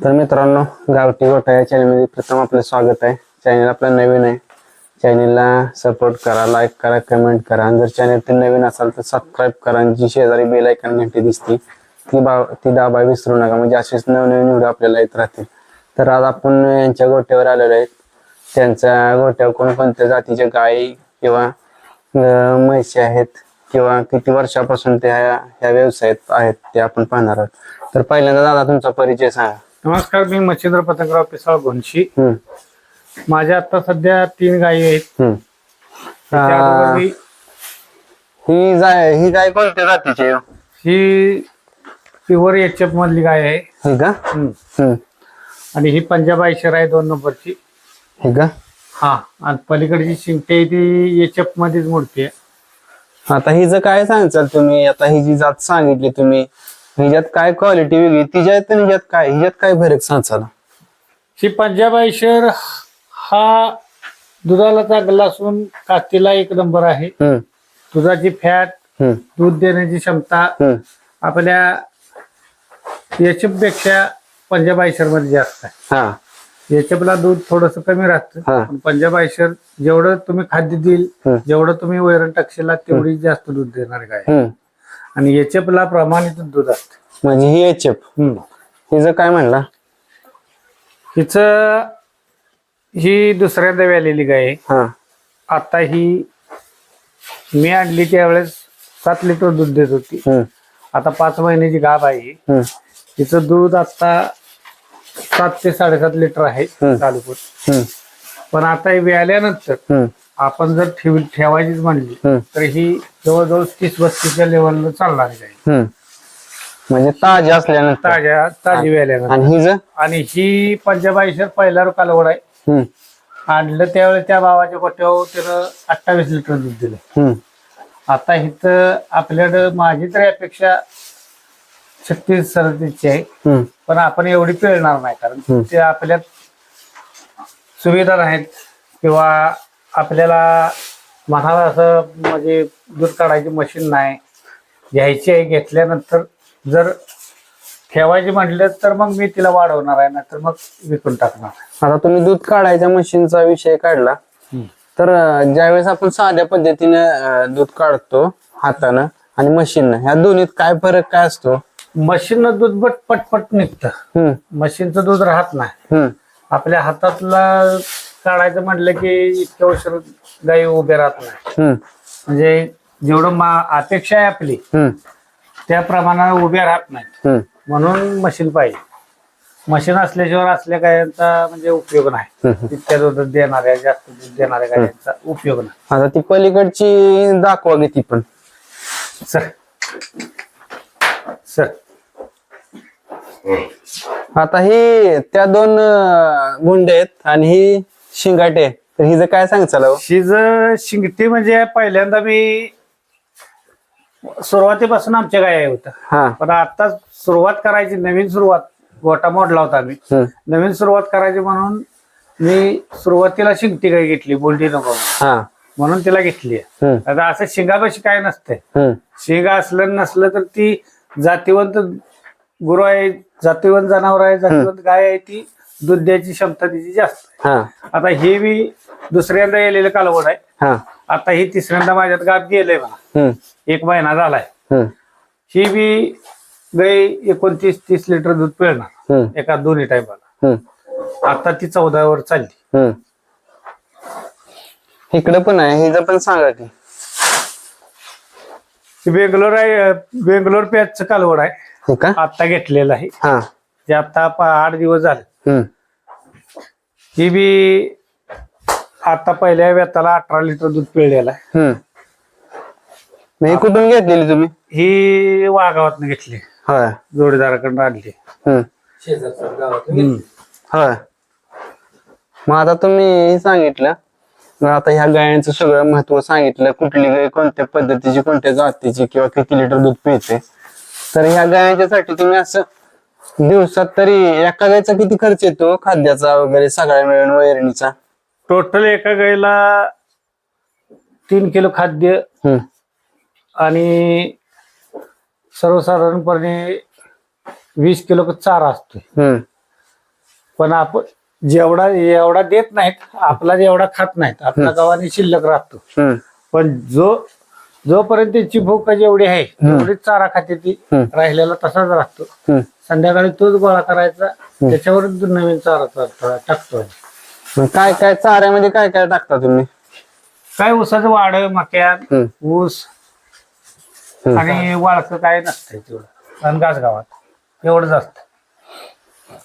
तर मित्रांनो गावठी गोठा या चॅनलमध्ये प्रथम आपलं स्वागत आहे. चॅनल आपलं नवीन आहे. चॅनलला सपोर्ट करा लाईक करा कमेंट करा. आणि जर चॅनल ते नवीन असाल तर सबस्क्राईब करा. जी शेजारी बेल ऐकन घंटी दिसते ती बा ती दाबा विसरू नका. म्हणजे असेच नवनवीन व्हिडिओ आपल्याला येत राहतील. तर आज आपण यांच्या गोट्यावर आलेलो आहेत. त्यांच्या गोट्यावर कोणकोणत्या जातीच्या गायी किंवा म्हैशी म्हशी आहेत किंवा किती वर्षापासून त्या ह्या व्यवसायात आहेत ते आपण पाहणार आहोत. तर पहिल्यांदा दादा तुमचा परिचय सांगा. नमस्कार मी मच्छिंद्र पतंगराव पिसाळ हम्म, माझ्या आता सध्या तीन गायी आहेत हम्म. त्याच्या अगोदर आ, मी- ही जाय ही गाय कोणत्या जातीची आहे हो? प्युअर एचएफ मधली गाय आहे ही का हम्म. हम्म. आणि ही पंजाब आयशर आहे दोन नंबरची ही का हा आणि पलीकडची शिंगटे आहे ती एचएफ मध्येच मोडते आता हिचं काय सांगाल तुम्ही आता ही जी जात सांगितली तुम्ही हिच्यात काय क्वालिटी वेगळी तिच्यात आणि हिच्यात काय? हिच्यात काय फरक सांगाल ही पंजाब आयशर हा दुधाला चांगला असून कातीला एक नंबर आहे. हम्म, दुधाची फॅट हम्म, दूध देण्याची क्षमता हम्म. आपल्या एचएफपेक्षा पंजाब आयशरमध्ये जास्त आहे. हा. याच्यापला दूध थोडस कमी राहतं. हा. पण पंजाब आयशर जेवढं तुम्ही खाद्य देईल. जेवढं तुम्ही वैरण टाकशील तेवढी जास्त दूध देणार गाय हम्म. आणि याच्यापला प्रमाणित दूध असतं. म्हणजे ही एचएफ हिचं काय म्हणला? हिचं ही दुसऱ्यांदा व्यालेली गाय आहे. हा. आता ही मी आणली त्यावेळेस सात लिटर दूध देत होती. हम्म, आता पाच महिन्याची गाभ आहे. ही. हम्म, हिचं दूध आता सात ते साडेसात लिटर आहे हम्म. चालू हम्म, पण आता हे व्याल्यानंतर हम्म, आपण जर ठेव ठेवायचीच म्हणली हम्म. तर ही जवळजवळ तीस बत्तीसच्या लेवलला चालणार आहे. हम्म. म्हणजे ताजे असल्यानंतर. ताज्या ताजी व्याल्यानंतर आणि हिचं आणि ही पंजाब आयशर पहिला कालवड आहे. हम्म, आणलं त्यावेळेस त्या भावाच्या कोट्यावर त्यानं अठ्ठावीस लिटर दूध दिलं. हम्म, आता इथं आपल्याकडं माझी तर अपेक्षा छत्तीस सदतीसची आहे. हम्म, पण आपण एवढी पिळणार नाही कारण हम्म. ते आपल्यात सुविधा नाहीत किंवा आपल्याला म्हणाला असं म्हणजे दूध काढायची मशीन नाही. घ्यायची आहे घेतल्यानंतर जर ठेवायची म्हटलं तर मग मी तिला वाढवणार आहे ना तर मग विकून टाकणार आता तुम्ही दूध काढायच्या मशीनचा विषय काढला. तर अं, ज्यावेळेस आपण साध्या पद्धतीने अं, दूध काढतो हातानं आणि मशीननं ह्या दोन्हीत काय फरक काय असतो? मशीननं दूध बट पटपट निघतं. हम्म, मशीनचं दूध राहत नाही. हम्म, आपल्या हातातला काढायचं म्हटलं की इतक्या वर्ष गाई उभे राहत नाही. हम्म, म्हणजे जेवढं मा अपेक्षा आहे आपली हम्म, त्या प्रमाणात उभ्या राहत नाहीत. हम्म, म्हणून मशीन पाहिजे. मशीन असल्याशिवाय असल्या गायांचा म्हणजे उपयोग नाही. हम्म. इतक्या दूध देणाऱ्या जास्त दूध देणाऱ्या गायांचा उपयोग नाही. आता ती पलीकडची दाखवा गे ती पण. सर. सर. आता ही त्या दोन अं, गुंडे आहेत आणि ही शिंगाटे. तर हिचं काय सांगचाल हो? शिज शिंगटी म्हणजे पहिल्यांदा मी सुरुवातीपासून आमच्या गाय होत्या. हा. पण आता सुरुवात करायची नवीन सुरुवात गोटा मोडला होता मी हम्म, नवीन सुरुवात करायची म्हणून मी सुरुवातीला शिंगटी गाय घेतली बोलटी नको. म्हणून. हा. म्हणून तिला घेतली. हम्म, आता असं शिंगापाशी काय नसते हम्म, शिंग असलं नसलं तर ती जातीवंत गुरु आहे जातीवंत जनावर आहे जातीवंत गाय आहे ती दूध द्यायची क्षमता तिची जास्त आहे. हा. आता हे मी दुसऱ्यांदा येलेलं कालवड आहे. हा. आता ही तिसऱ्यांदा माझ्यात गाठ गेलंय मला हम्म, एक महिना झालाय. हम्म, ही बी गाय एकोणतीस तीस लिटर दूध पिळणार. हम्म, एका दोन्ही टायमाला. हम्म, आता ती चौदावर चालली. हम्म. इकडं पण आहे. हिचं पण सांगा की. ही बेंगलोर आहे बेंगलोर पॅचचं कालवड आहे. हो का? आता घेतलेलं आहे. हा. ते आता पा- आठ दिवस झाले. हम्म, ही बी आता पहिल्या व्यताला अठरा लिटर दूध पिळलेलं आहे. हम्म. मग ही कुठून घेतलेली तुम्ही? ही वाघावात घेतली. होय. जोडीदाराकडून आणली. हम्म, हम्म. होय. मग आता तुम्ही हे सांगितलं मग आता ह्या गायांचं सगळं महत्त्व सांगितलं कुठली गाय कोणत्या पद्धतीची कोणत्या जातीची किंवा किती लिटर दूध पिते. तर ह्या गायांच्यासाठी तुम्ही असं दिवसात तरी एका गायचा किती खर्च येतो? खाद्याचा वगैरे सगळ्या मिळून वैरणीचा? टोटल एका गाईला तीन किलो खाद्य हम्म, आणि सर्वसाधारणपणे वीस किलो चारा हम्म, पण आपण जेवढा एवढा देत नाहीत आपला जेवढा खात नाहीत आपल्या गावाने शिल्लक राहतो. हम्म. पण जो जोपर्यंत त्यांची भूक जेवढी आहे तेवढीच चारा खाते ती हम्म. राहिलेला तसाच राहतो. हम्म. संध्याकाळी तोच गोळा करायचा त्याच्यावर नवीन चारा टाकतो मग काय काय चाऱ्यामध्ये काय काय टाकता तुम्ही? काय ऊसाचं वाड मक्या हम्म. ऊस. आणि वाळक काय नसतंय तेवढं. आणि गावात एवढंच असतं.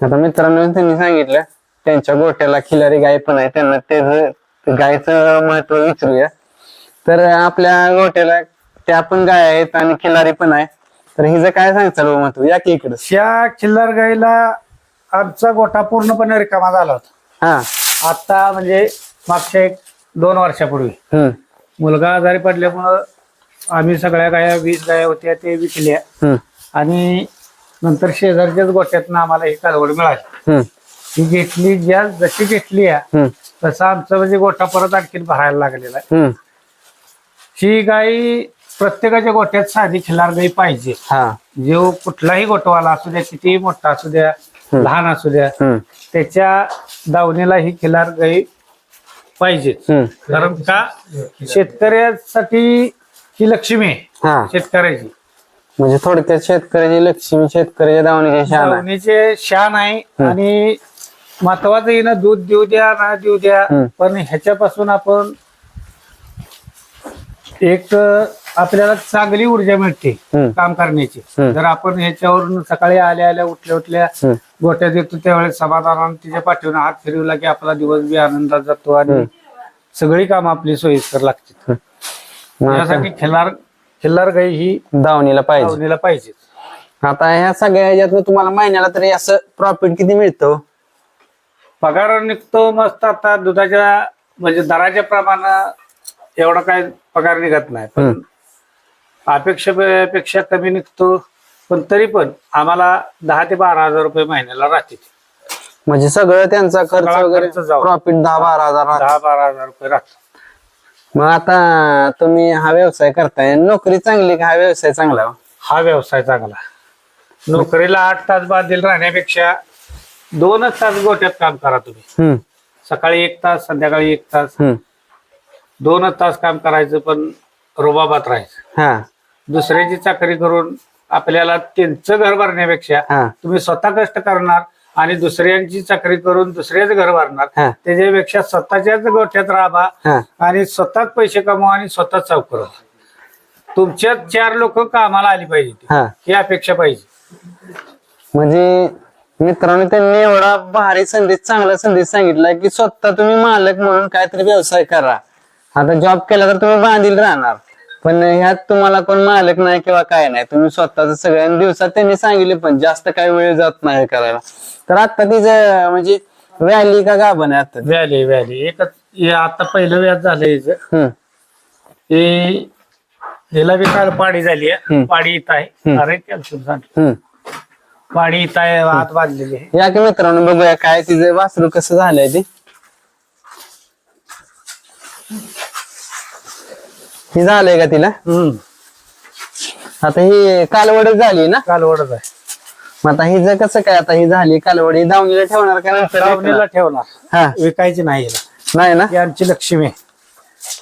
आता मित्रांनो त्यांनी सांगितलं त्यांच्या गोट्याला खिलारी गाय पण आहे त्यांना त्याच गायचं महत्त्व विचारूया. तर आपल्या गोट्याला त्या पण गाय आहेत आणि खिलारी पण आहे. तर हिचं काय सांगचाल हो महत्त्व या की इकडं. त्या खिल्लार गाईला आमचा गोठा पूर्णपणे रिकामा झाला होता. हा. आता म्हणजे मागच्या एक दोन वर्षापूर्वी. हम्म. मुलगा आजारी पडल्यामुळं आम्ही सगळ्या गाया वीस गाया होत्या ते विकल्या. हम्म. आणि नंतर शेजारच्याच गोट्यातनं आम्हाला ही कालवड मिळाली. हम्म. ही घेतली ज्या जशी घेतली आहे हम्म. तसा आमचा म्हणजे गोठा परत आणखीन भरायला लागलेला आहे. हम्म. ही गाई प्रत्येकाच्या गोट्यात साधी खिलार गाई पाहिजे. हा. जो कुठलाही गोठवाला असू द्या कितीही मोठा असू द्या लहान असू द्या हम्म. त्याच्या दावणीला ही खिलार गाई पाहिजे. हम्म. कारण का? शेतकऱ्यासाठी ही लक्ष्मी आहे. हा. शेतकऱ्याची. म्हणजे थोडक्यात शेतकऱ्याची लक्ष्मी शेतकऱ्याच्या दावणीची शान दावणीचे शान आहे आणि महत्वाचं आहे ना दूध देऊ द्या ना देऊ द्या हम्म. पण ह्याच्यापासून आपण एक आपल्याला चांगली ऊर्जा मिळते. काम करण्याची. जर आपण ह्याच्यावरून सकाळी आल्या आल्या उठल्या उठल्या. गोट्यात येतो त्यावेळेस समाधानाने तिच्या पाठीवर हात फिरवला की आपला दिवस बी आनंदात जातो आणि सगळी काम आपली सोयीस्कर लागते मग आता यासाठी खिल्लार खिल्लार गाई ही दावणीला पाहिजे. पाहिजे. आता ह्या सगळ्या ह्याच्यातनं तुम्हाला महिन्याला तरी असं प्रॉफिट किती मिळतं? पगार निघतो मस्त आता दुधाच्या म्हणजे दराच्या प्रमाणे एवढा काय पगार निघत नाही. पण. अपेक्षेपेक्षा कमी निघतो. पण तरी पण आम्हाला दहा ते बारा हजार रुपये महिन्याला राहते म्हणजे सगळं त्यांचा खर्च सगळा वगैरे खर्च जाऊ. प्रॉफिट दहा बारा हजार राहतं. दहा बारा हजार रुपये राहतो मग आता तुम्ही हा व्यवसाय करताय. नोकरी चांगली का हा व्यवसाय चांगला हो? हा व्यवसाय चांगला. नोकरीला आठ तास बांधील राहण्यापेक्षा दोनच तास गोट्यात काम करा तुम्ही. हम्म सकाळी एक तास संध्याकाळी एक तास. हम्म दोनच तास काम करायचं पण रुबाबात राहायचं. हा. दुसऱ्याची चाकरी करून आपल्याला त्यांचं घर भरण्यापेक्षा हा. तुम्ही स्वतः कष्ट करणार आणि दुसऱ्यांची चाकरी करून दुसऱ्याच घर भरणार हा. त्याच्यापेक्षा स्वतःच्याच गोठ्यात राहा हा. आणि स्वतःच पैसे कमवा आणि स्वतःच चौक करा तुमच्यात चार लोक कामाला आली पाहिजे हा. ही अपेक्षा पाहिजे. म्हणजे मित्रांनो त्यांनी एवढा भारी संदेश चांगला संदेश सांगितला की स्वतः तुम्ही मालक म्हणून काहीतरी व्यवसाय करा. आता जॉब केला तर तुम्ही बांधील राहणार. पण ह्यात तुम्हाला कोण मालक नाही किंवा काय नाही. तुम्ही स्वतःच सगळ्या दिवसात त्यांनी सांगितले पण जास्त काही वेळ जात नाही करायला. तर आता तिचं म्हणजे व्हॅली का गाभण आहे आता? व्याली व्याली एकच हे आता पहिलं व्याज झालं हिचं. हम्म. हे हिला बी काल पाडी झाली आहे. पाडी इथं आहे. अरे कॅल्शियम सांग. हम्म. पाडी इथं आहे हात बांधलेली आहे. या की मित्रांनो बघूया काय तिचं वासरू कसं झालंय ते. ही झालंय का तिला? हम्म. आता ही कालवडच झाली ना? काल ओढत आहे. मग आता हिचं कसं काय आता ही झाली कालवड ही दावणीला ठेवणार का नंतर लावणीला विकणार? ठेवणार. हा. विकायची नाही हिला. नाही ना? ही आमची लक्ष्मी आहे.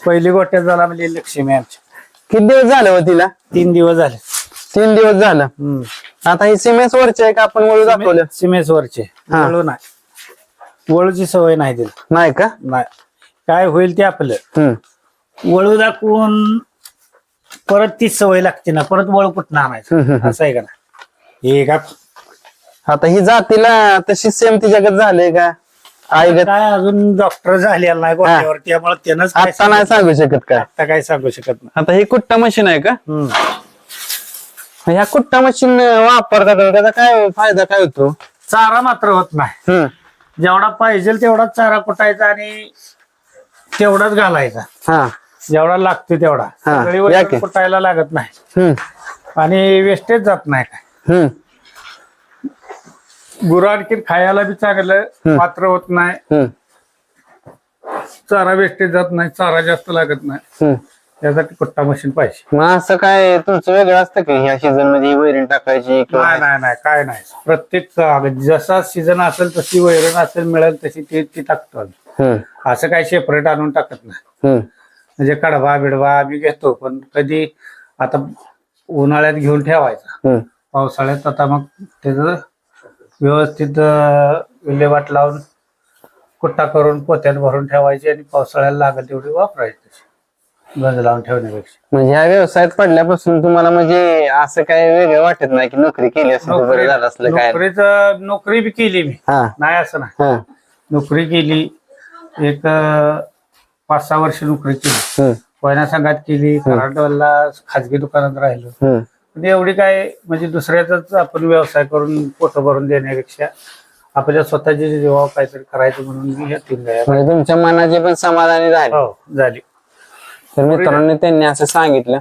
पहिली गोट्यात झाला म्हणजे लक्ष्मी आहे आमची. किती दिवस झालं हो तिला? तीन दिवस झाले. तीन दिवस झालं. हम्म. आता ही सिमेंट वरची आहे का आपण वळू दाखवलं? सिमेसवरचे हा. वळू नाही. वळूची सवय नाही तिला. नाही का? नाही. काय होईल ते आपलं. हम्म. वळू दाखवून परत तीच सवय लागते ना परत वळू कुठं आणायचं. असं आहे का ना हे का आता ही जातीला तशी सेम तिच्याकडे झाले का? आई गत काय अजून डॉक्टर झालेला नाही गोट्यावर त्यामुळे त्यानंच काय आता नाही सांगू शकत काय आता काय सांगू शकत नाही. आता ही कुट्टा मशीन आहे का? हम्म. ह्या कुट्टा मशीन वापरतात त्याचा काय फायदा काय होतो? चारा मात्र होत नाही. हम्म. जेवढा पाहिजे तेवढाच चारा कुटायचा आणि तेवढाच घालायचा. हा. जेवढा लागतो तेवढा. हा, सगळी या. कुटायला लागत नाही. हम्म. आणि वेस्टेज जात नाही काय. हम्म. गुरु आणखी खायला बी चांगलं मात्र होत नाही. हम्म. चारा वेस्टेज जात नाही चारा जास्त लागत नाही. हम्म. त्यासाठी कुट्टा मशीन पाहिजे. मग असं काय तुमचं वेगळं असतं की ह्या सीझनमध्ये वैरण टाकायची किंवा नाही नाही नाही काय नाही. प्रत्येक जसा सीझन असेल तशी वैरण असेल मिळेल तशी ती ती टाकतो आम्ही. हम्म, असं काही सेपरेट आणून टाकत नाही. हम्म, म्हणजे कडबा बिडवा आम्ही घेतो पण कधी आता उन्हाळ्यात घेऊन ठेवायचा. पावसाळ्यात आता मग त्याचं व्यवस्थित अं, विल्हेवाट लावून कुट्टा करून पोत्यात भरून ठेवायची आणि पावसाळ्याला लागेल तेवढी वापरायची गंज लावून ठेवण्यापेक्षा. म्हणजे ह्या व्यवसायात पडल्यापासून तुम्हाला म्हणजे असं काय वेगळं वाटत नाही की नोकरी केली असं बरं झालं असलं काय? नोकरीचं नोकरी बी केली मी. हा. नाही असं नाही. हा. नोकरी केली. एक अं, पाच सहा वर्ष नोकरी केली. कोयना संघात केली कराडवाला खाजगी दुकानात राहिलो. पण एवढी काय म्हणजे दुसऱ्याचाच आपण व्यवसाय करून पोट भरून देण्यापेक्षा आपल्या स्वतःची जेव्हा काहीतरी करायचं म्हणून मी म्हणजे तुमच्या मनाची पण समाधानी झाली. हो झाली. तर मित्रांनो त्यांनी असं सांगितलं.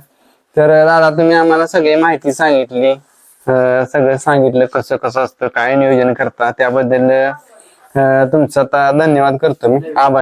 तर दादा तुम्ही आम्हाला सगळी माहिती सांगितली. अं, सगळं सांगितलं कसं कसं असतं काय नियोजन करता त्याबद्दल अं, तुमचा आता धन्यवाद करतो मी. आभार.